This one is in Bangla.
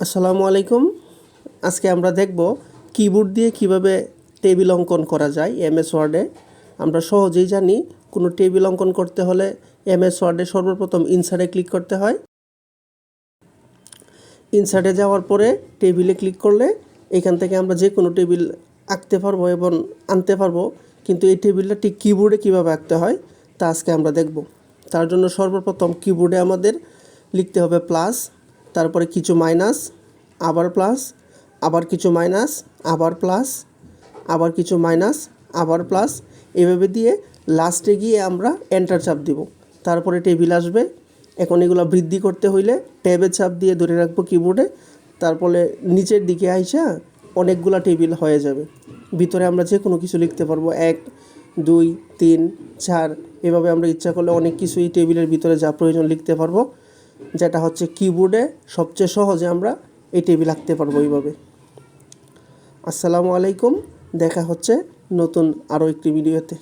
আসসালামু আলাইকুম। আজকে আমরা দেখব কিবোর্ড দিয়ে কীভাবে টেবিল অঙ্কন করা যায় এমএস ওয়ার্ডে। আমরা সহজেই জানি কোনো টেবিল অঙ্কন করতে হলে এমএস ওয়ার্ডে সর্বপ্রথম ইনসার্টে ক্লিক করতে হয়। ইনসার্টে যাওয়ার পরে টেবিলে ক্লিক করলে এখান থেকে আমরা যে কোনো টেবিল আঁকতে পারব এবং আনতে পারব। কিন্তু এই টেবিলটা ঠিক কিবোর্ডে কীভাবে আঁকতে হয় তা আজকে আমরা দেখব। তার জন্য সর্বপ্রথম কিবোর্ডে আমাদের লিখতে হবে প্লাস। তারপরে কিছু মাইনাস, আবার প্লাস আবার কিছু মাইনাস, আবার প্লাস আবার কিছু মাইনাস, আবার প্লাস এভাবে দিয়ে লাস্টে গিয়ে আমরা এন্টার চাপ দিব। তারপরে টেবিল আসবে। এখন এগুলো বৃদ্ধি করতে হইলে ট্যাবের চাপ দিয়ে ধরে রাখব কিবোর্ডে তারপরে নিচের দিকে আইসা অনেকগুলা টেবিল হয়ে যাবে। ভিতরে আমরা যে কোনো কিছু লিখতে পারব। এক, দুই, তিন, চার, এভাবে আমরা ইচ্ছা করলে অনেক কিছুই টেবিলের ভিতরে যা প্রয়োজন লিখতে পারব। যেটা হচ্ছে কিবোর্ডে সবচেয়ে সহজে আমরা এই টিভি আঁকতে পারব এইভাবে। আসসালামু আলাইকুম, দেখা হচ্ছে নতুন আরও একটি ভিডিওতে